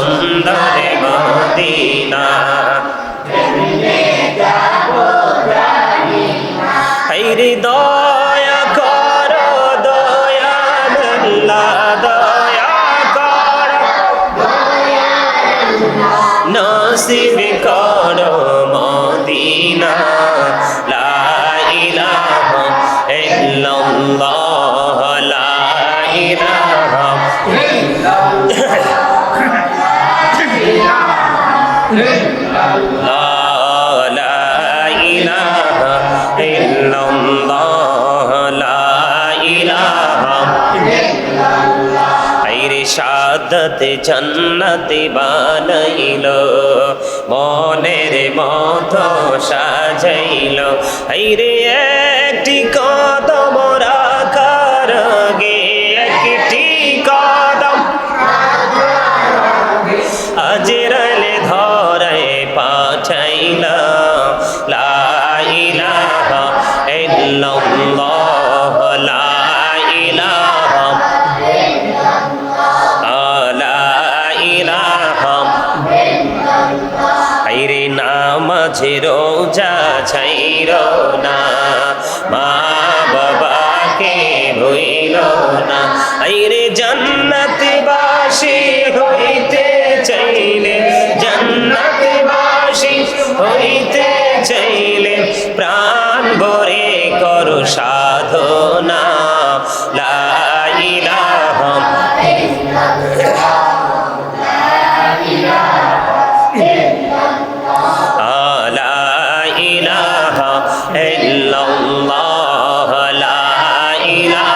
সুন্দর মদিনা দয়া কর দয়া দয়া কর। নসিব কর মদিনা। সাদত জন্নতি বানাইল। মনের মত সাজাইল। রে একটি কদম হাইরে জান্নাতে বাসি হইতে চাইলে জান্নাতে বাসি হইতে চাইলে প্রাণ ভরে করো সাধনা। লাইলাহম আলাইলাহ ইল্লাল্লাহ। লাইলাহ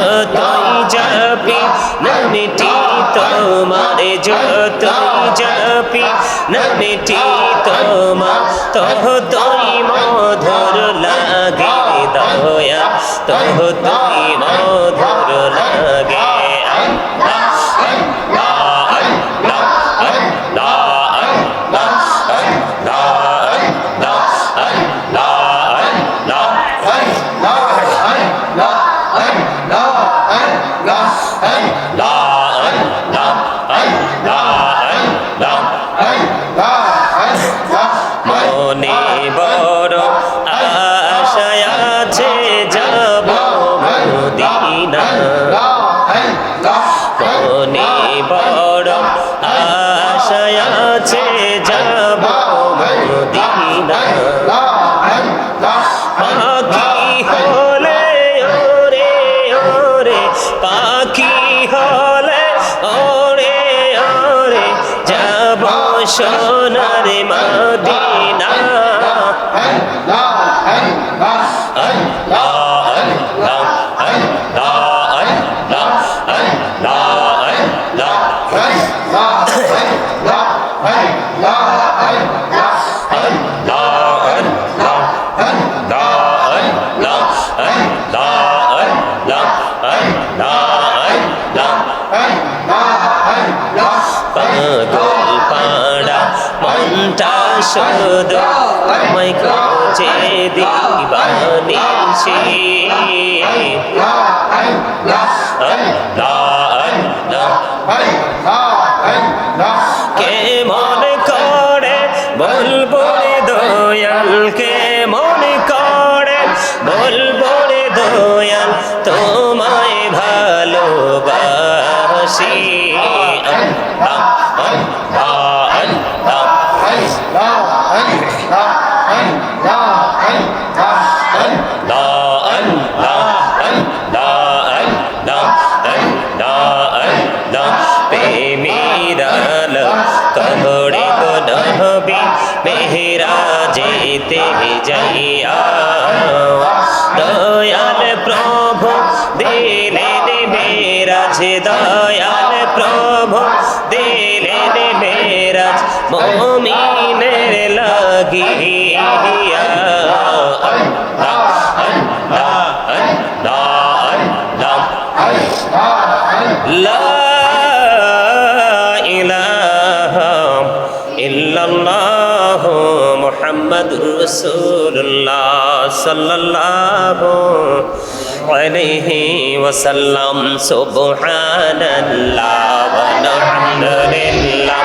呃 得 শুধু আমায় খোঁজে দিবানিসি আল্লাহ বলব রে দয়ালকে মনে করে বলব রে দয়াল তোমায় ভালোবাসি। আল্লাহ আল্লাহ আল্লাহ আল্লাহ। রসুল্লাহ সাল্লাল্লাহু আলাইহি ওয়াসাল্লাম সুবহানাল্লাহ ওয়া আলহামদুলিল্লাহ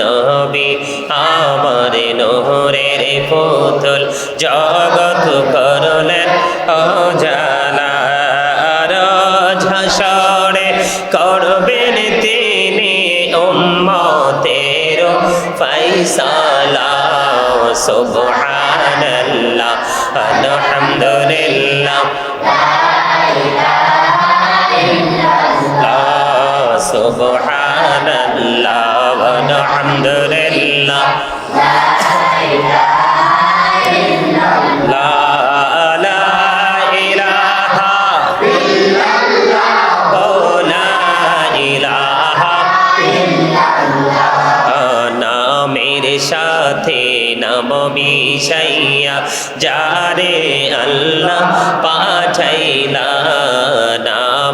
নবী আমার নহরের পুতুল জগৎ করলেন ঝাসরে। করবেন তিনি উম্মতের ফৈসালা সুবহানাল্লাহ আলহামদুলিল্লাহ। لا الحمد لله لا إله إلا الله সাথে নাম বিষাইয়া যারে আল্লাহ পাঠাইলা না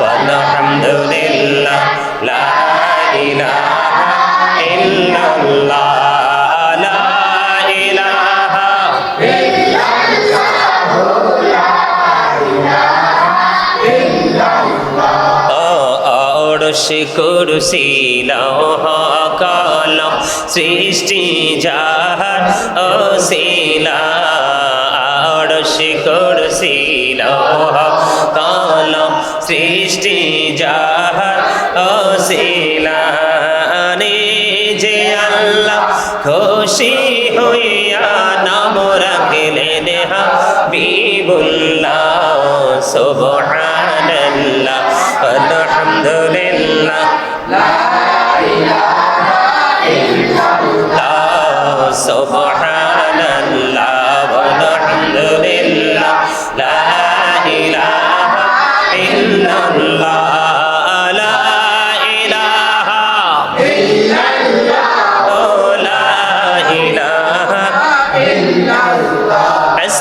والحمد لله لا إله إلا الله لا إله إلا الله لا إله إلا الله أرش كرسي لوح কলম সৃষ্টি যাহার অশিলা কুরসি লৌহ কলম সৃষ্টি যাহার অশিলা। রে যে আল্লাহ খুশি হইয়া নাম রাখলেন হাবিবুল্লাহ সুবহানাল্লাহ আলহামদুলিল্লাহ। লা সুবহানাল্লাহ।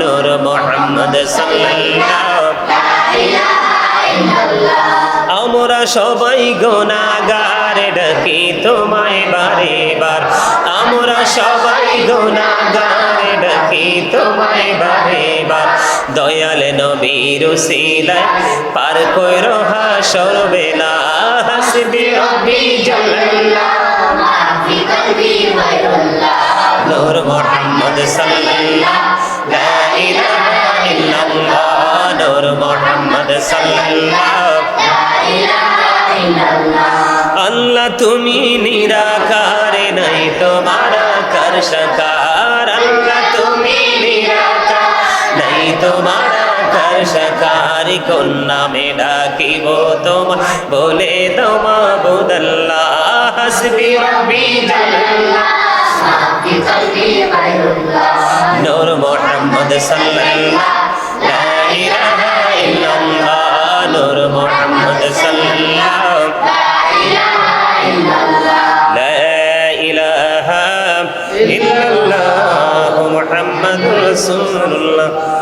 নূর মোহাম্মদ আমরা সবাই গোনাগার ডাকি তোমায় বারে বার আমরা সবাই গোনাগার ডাকি তোমায় বারে বার দয়াল নবীর শিলায় পার কইর হাসর বেলা, হাসবি রব্বি জাল্লাল্লাহ, মাফি করবি নূর মোহাম্মদ সাল্লাল্লাহ ইলাহা আল্লাহ তুমি নিরাকারে নাই তোমার কর সকার। আল্লাহ তুমি চাই তোমার আকার সাকারি কোন নামে ডাকিব তোমার বলে তোমা বুদল্লা, হাসবি রবি নূর মোহাম্মদ সাল্লাল্লাহ, লা ইলাহা ইল্লাল্লাহ, নূর মোহাম্মদ সাল্লাল্লাহ ইল্লাল্লাহ, লা রাসূলুল্লাহ।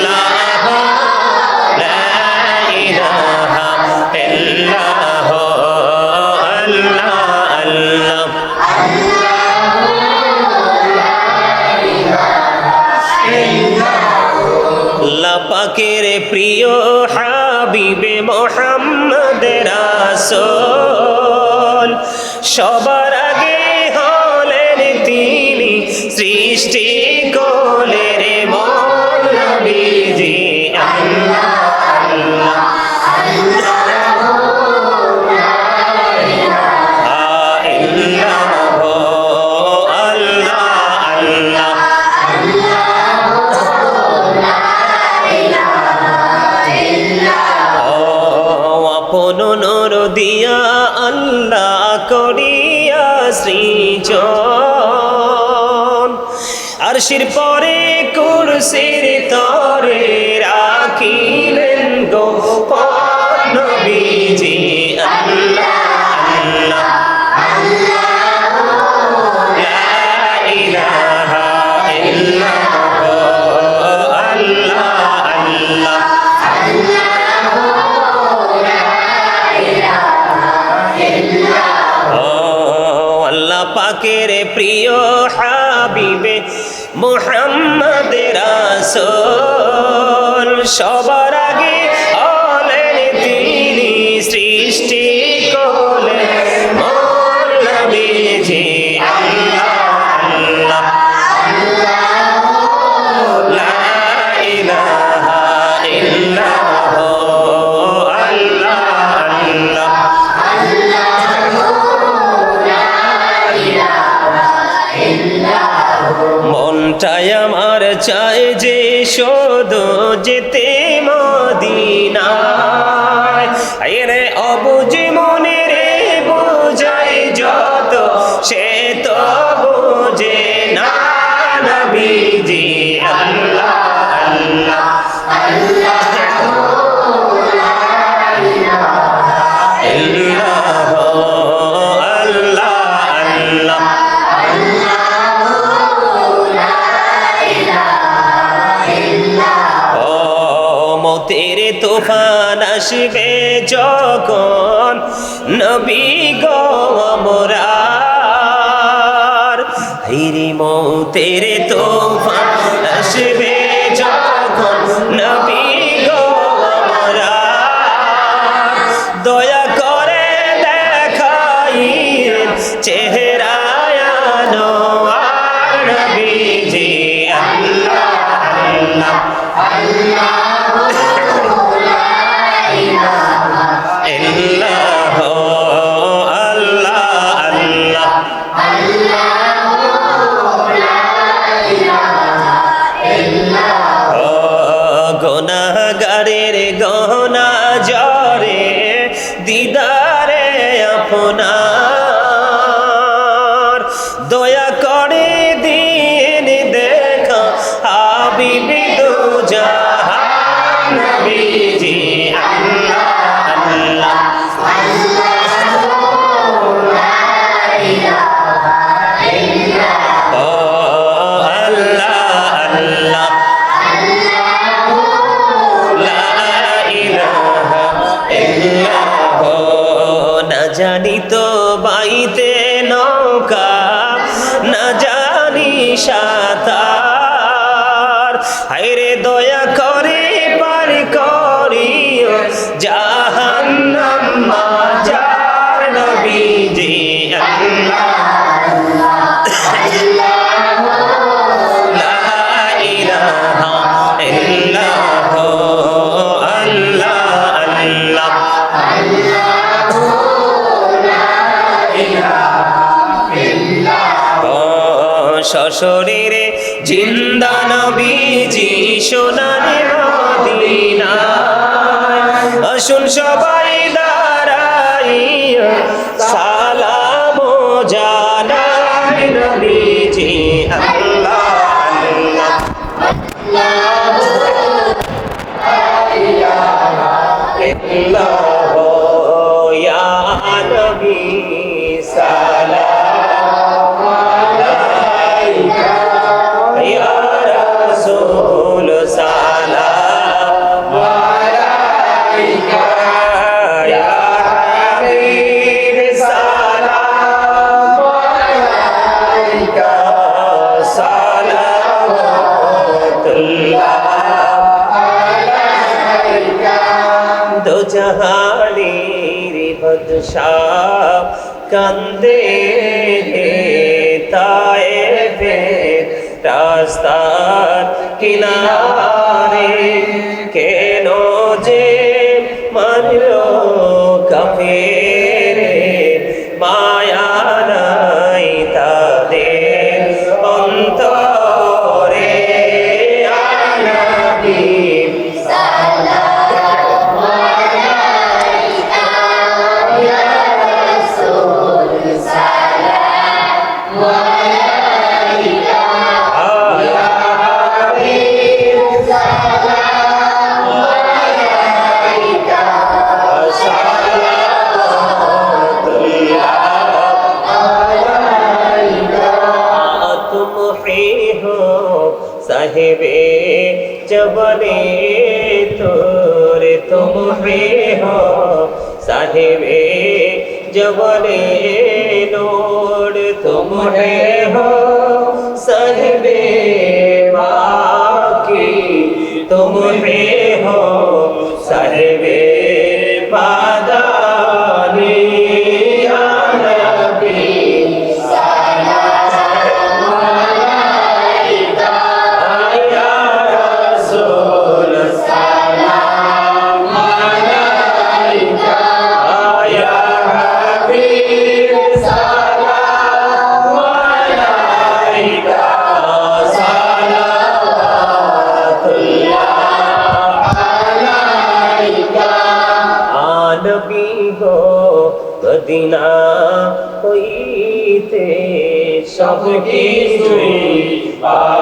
সবার আর শির পরে কুরসির তরে রাখিলেন গো নবীজি। পাকের প্রিয় হাবিবে মোহাম্মদ রাসূল সবার আগে oyete আসবে যখন নবী গো আমরার হাইরে মতের তুফান আসবে যখন নবী জানি তো বাইতে নৌকা না জানি সাঁতার। হাইরে দয়া করে সোনারে মদিনায় আসুন সবাই দাঁড়াই সালাম জানাই নবীজি আল্লাহ আল্লাহ আল্লাহ কান্দে তায় বে রাস্তার কিনারে কেন যে মানলো? প্রিয় সাহেবে চবলে তোরে তুম প্রিয় সাহেবে জবলে নোর তুম হো সাহেবে বাকি তুম প্রিয় মদিনা হইতে সব কিছুই পা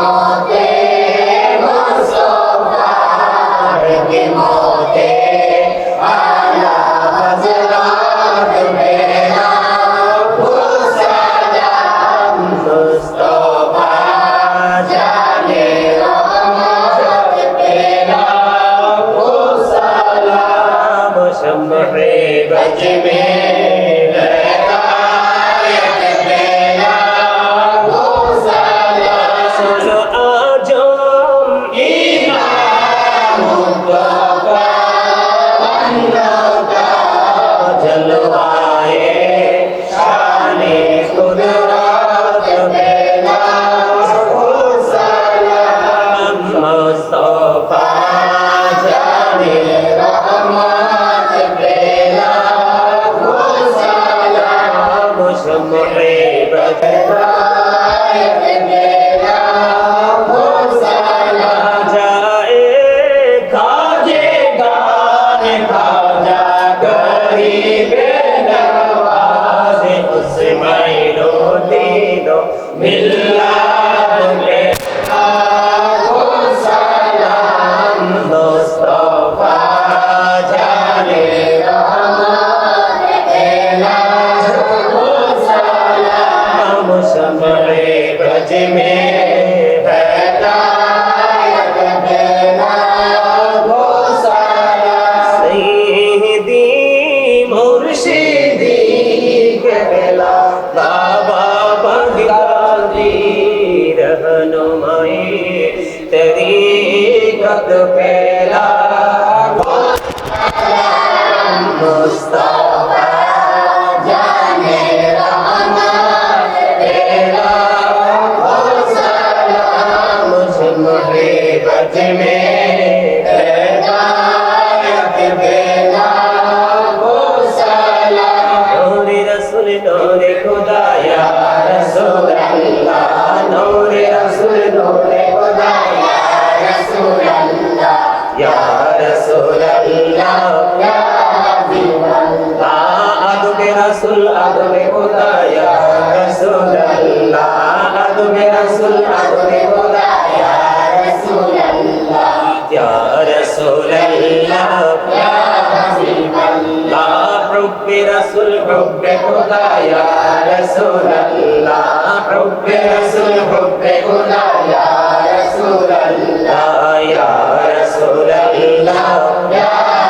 God. พาชาเนรมา রাসুল হুব্বে খুদা ইয়া রাসুল আল্লাহ হুব্বে রাসুল হুব্বে ইয়া রাসুল ইয়া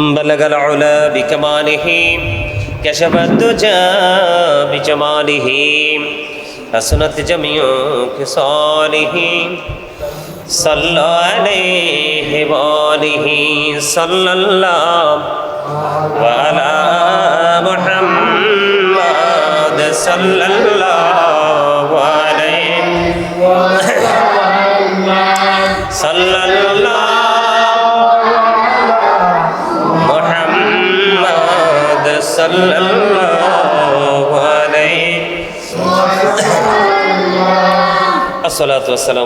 بلغ العلا بكماله كشف الدجى بجماله حسنت جميع خصاله صلى عليه وآله صلى الله وعلى محمد صلى الله عليه صلى الله صلى الله عليه الصلاة والسلام